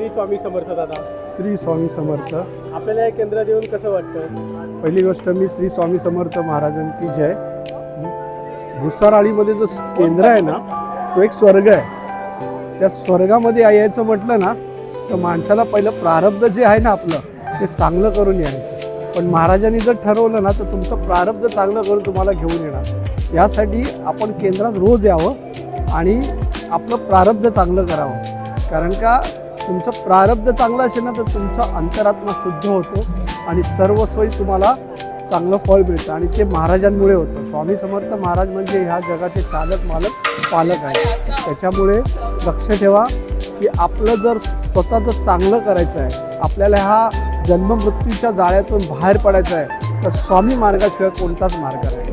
श्री स्वामी समर्थ दादा. श्री स्वामी समर्थ. आपल्याला या केंद्रात येऊन कसं वाटतं? पहिली गोष्ट मी श्री स्वामी समर्थ महाराजांकी जय. भुसाराळीमध्ये जो केंद्र आहे ना तो एक स्वर्ग आहे. त्या स्वर्गामध्ये यायचं म्हटलं ना तर माणसाला पहिलं प्रारब्ध जे आहे ना आपलं ते चांगलं करून यायचं. पण महाराजांनी जर ठरवलं ना तर तुमचं प्रारब्ध चांगलं करून तुम्हाला घेऊन येणार. यासाठी आपण केंद्रात रोज यावं आणि आपलं प्रारब्ध चांगलं करावं. कारण का तुमचं प्रारब्ध चांगलं असेल ना तर तुमचा अंतरात्मा शुद्ध होतो आणि सर्व सोयी तुम्हाला चांगलं फळ मिळतं. आणि ते महाराजांमुळे होतं. स्वामी समर्थ महाराज म्हणजे ह्या जगाचे चालक मालक पालक आहे त्याच्यामुळे लक्ष ठेवा की आपलं जर स्वतःचं चांगलं करायचं आहे आपल्याला ह्या जन्ममृत्यूच्या जाळ्यातून बाहेर पडायचं आहे तर स्वामी मार्गाशिवाय कोणताच मार्ग नाही.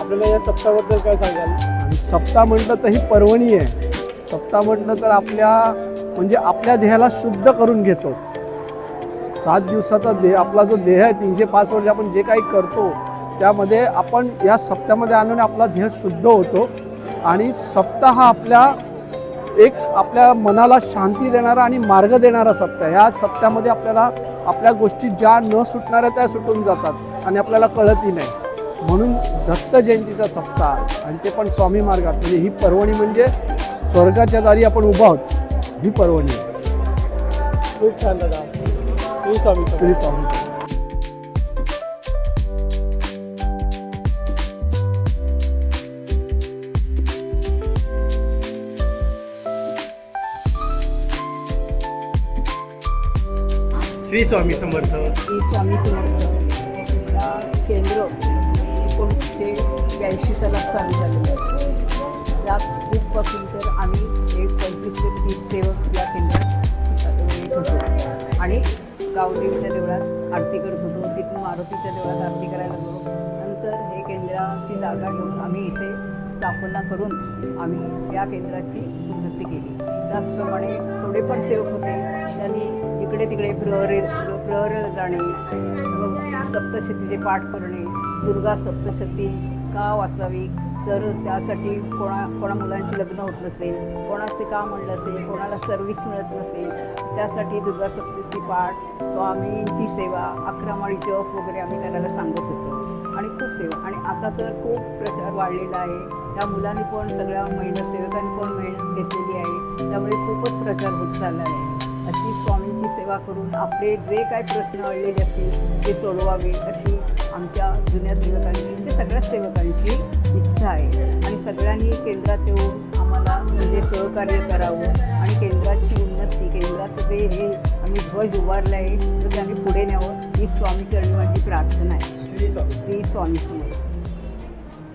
आपल्याला या सप्ताहाबद्दल काय सांगाल? आणि सप्ताह म्हटलं तर ही पर्वणी आहे. सप्ताह म्हटलं तर आपल्या म्हणजे आपल्या देहाला शुद्ध करून घेतो. सात दिवसाचा देह आपला जो देह आहे तीनशे पाच वर्ष आपण जे काही करतो त्यामध्ये आपण या सप्त्यामध्ये आणून आपला देह शुद्ध होतो. आणि सप्ताह हा आपल्या एक आपल्या मनाला शांती देणारा आणि मार्ग देणारा सप्ताह. ह्या सप्त्यामध्ये आपल्याला आपल्या गोष्टी ज्या न सुटणाऱ्या त्या सुटून जातात आणि आपल्याला कळतही नाही. म्हणून दत्त जयंतीचा सप्ताह आणि ते पण स्वामी मार्गात म्हणजे ही पर्वणी म्हणजे स्वर्गाच्या दारी आपण उभा आहोत. ही पर्वणी. आहे. खूप छान दादा. श्री स्वामी श्री स्वामी. श्री स्वामी समर्थ. श्री स्वामी समर्थ. या केंद्र एकोणीसशे ब्याऐंशी सालात चालू झालेलं आहे. यात खूपपासून तर आम्ही तीस सेवक या केंद्रात होतो आणि गावदेवीच्या देवळात आरती करत होतो. तिथून मारुतीच्या देवळात आरती करायला गेलो नंतर हे केंद्राची जागा घेऊन आम्ही इथे स्थापना करून आम्ही या केंद्राची उन्नती केली. त्याचप्रमाणे थोडे पण सेवक होते. त्यांनी इकडे तिकडे प्रहरे प्रहर जाणे सप्तशतीचे पाठ करणे दुर्गा सप्तशती का वाचावी तर त्यासाठी कोणा कोणा मुलांची लग्न होत नसेल कोणाचे काम म्हणलं असेल कोणाला सर्व्हिस मिळत नसेल त्यासाठी दुर्गा सप्तशती पाठ स्वामींची सेवा अकरामाळी जप वगैरे आम्ही करायला सांगत होतो. आणि खूप सेवा. आणि आता तर खूप प्रचार वाढलेला आहे. त्या मुलांनी पण सगळ्या महिला सेवकांनी पण मेहनत घेतलेली आहे. त्यामुळे खूपच प्रचार होत चालला आहे. अशी स्वामींची सेवा करून आपले जे काय प्रश्न अडलेले असतील ते सोडवावे अशी आमच्या जुन्या सेवकांची ते सगळ्या सेवकांची इच्छा आहे. आणि सगळ्यांनी केंद्रात येऊन आम्हाला म्हणजे सहकार्य करावं आणि केंद्राची उन्नती केंद्राचं जे हे आम्ही ध्वज उभारलं आहे तर ते आम्ही पुढे न्यावं ही स्वामी चरणी माझी प्रार्थना आहे. श्री स्वामी. श्री स्वामी समर्थ